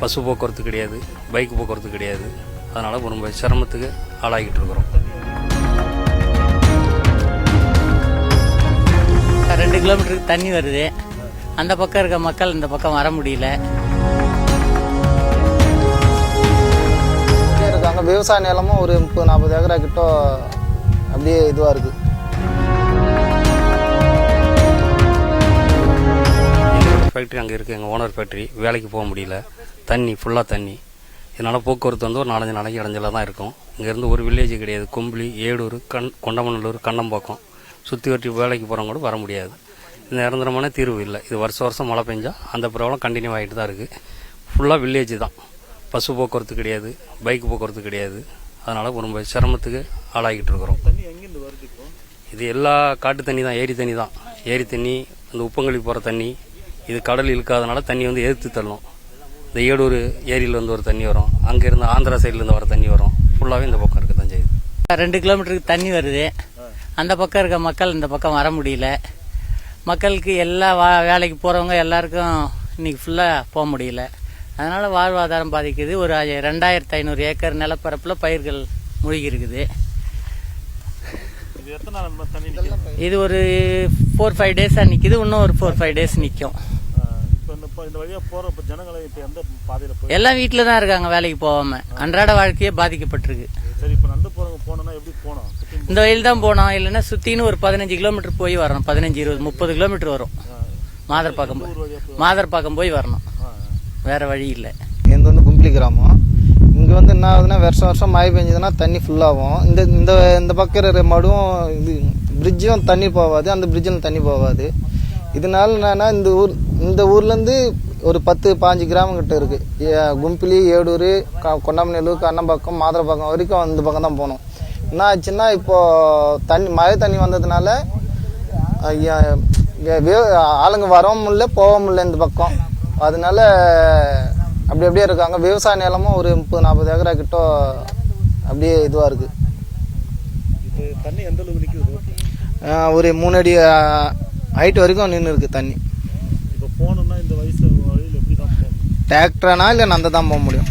பசு போக்குவரத்து கிடையாது பைக் போக்குவரத்து கிடையாது. அதனால் ரொம்ப சிரமத்துக்கு ஆளாகிட்டு இருக்கிறோம். ரெண்டு கிலோமீட்டருக்கு தண்ணி வருது. அந்த பக்கம் இருக்க மக்கள் இந்த பக்கம் வர முடியல. இருக்காங்க. விவசாய நிலமும் ஒரு முப்பது நாற்பது ஏக்கரா கிட்ட அப்படியே இதுவாக இருக்குது ஃபேக்ட்ரி அங்கே இருக்குது எங்கள் ஓனர் ஃபேக்ட்ரி வேலைக்கு போக முடியல. தண்ணி ஃபுல்லாக தண்ணி. இதனால் போக்குவரத்து வந்து ஒரு நாலஞ்சு நாளைக்கு இடைஞ்சலாக தான் இருக்கும். இங்கேருந்து ஒரு வில்லேஜ் கிடையாது. கும்பலி ஏடூர் கண் கொண்டமநல்லூர் கண்ணம்பாக்கம். சுற்றி வட்டி வேலைக்கு போகிறவங்க கூட வர முடியாது. இது நிரந்தரமான தீர்வு இல்லை. இது வருஷம் வருஷம் மழை பெஞ்சா அந்த ப்ராப்ளம் கண்டினியூ ஆகிட்டு தான் இருக்குது ஃபுல்லாக வில்லேஜ் தான். பசு போக்குவரத்து கிடையாது. பைக் போக்குவரத்து கிடையாது. அதனால் ரொம்ப சிரமத்துக்கு ஆளாகிட்டு இருக்கிறோம். இது எல்லா காட்டு தண்ணி தான். ஏரி தண்ணி தான். ஏரி தண்ணி இந்த உப்பங்கழி போகிற தண்ணி இது கடல் இழுக்காதனால தண்ணி வந்து எதிர்த்து தள்ளும். இந்த ஏடூர் ஏரியில இருந்து ஒரு தண்ணி வரும். அங்கேருந்து ஆந்திரா சைட்லேருந்து வர தண்ணி வரும். ஃபுல்லாகவே இந்த பக்கம் இருக்க தான் செய்யுது. ரெண்டு கிலோமீட்டருக்கு தண்ணி வருது. அந்த பக்கம் இருக்க மக்கள் இந்த பக்கம் வர முடியல. மக்களுக்கு எல்லா வா வேலைக்கு போகிறவங்க எல்லாருக்கும் இன்னைக்கு ஃபுல்லாக போக முடியல. அதனால் வாழ்வாதாரம் பாதிக்குது. ஒரு ரெண்டாயிரத்து ஐநூறு ஏக்கர் நிலப்பரப்பில் பயிர்கள் மூழ்கி இருக்குது இது ஒரு ஃபோர் ஃபைவ் டேஸாக நிற்கிது இன்னும் ஒரு ஃபோர் ஃபைவ் டேஸ் நிற்கும் இந்த வழியாக போகிற இப்போ ஜனங்களை இப்போ எந்த பாதையில் போய் எல்லாம் வீட்டில் தான் இருக்காங்க வேலைக்கு போகாமல் அன்றாட வாழ்க்கையே பாதிக்கப்பட்டிருக்கு. சரி இப்போ நடந்து போகிறவங்க போனோன்னா எப்படி போகணும்? சுற்றி இந்த வயல் தான் போனோம் இல்லைன்னா சுத்தின்னு ஒரு பதினஞ்சு கிலோமீட்டர் போய் வரணும். பதினஞ்சு இருபது முப்பது கிலோமீட்டர் வரும். மாதர்பாக்கம் போய். மாதர்பாக்கம் போய் வரணும். வேற வழி இல்லை. இது வந்து கும்பலி கிராமம். இங்கே வந்து என்ன ஆகுதுன்னா வருஷம் வருஷம் மழை பெஞ்சதுன்னா தண்ணி ஃபுல்லாகும் இந்த இந்த இந்த பக்கம் இருக்கிற மடும் இது பிரிட்ஜும் தண்ணி போகாது. அந்த பிரிட்ஜில் தண்ணி போகாது. இதனால என்னன்னா இந்த ஊர் இந்த ஊர்லேருந்து ஒரு பத்து பாஞ்சு கிராமம் கிட்ட இருக்கு. ஏ- கும்பிலி ஏடூர் கொண்டாமநல்லூர் கண்ணம்பாக்கம் மாதரப்பாக்கம் வரைக்கும் இந்த பக்கம் தான் போகணும் என்ன ஆச்சுன்னா இப்போ தண்ணி மழை தண்ணி வந்ததுனால ஆளுங்க வரவும் முடியல போகவும் முடியல இந்த பக்கம். அதனால அப்படி அப்படியே இருக்காங்க. விவசாய நிலமும் ஒரு முப்பது நாற்பது ஏக்கரா கிட்ட அப்படியே இதுவாக இருக்குது தண்ணி எந்த அளவுக்கு ஒரு மூணு அடி ஹைட் வரைக்கும் நின்று இருக்கு தண்ணி இப்போ போகணுன்னா இந்த வயசு வழியில் எப்படி தான் போகணும் டிராக்டர்னா இல்லை நந்த தான் போக முடியும்?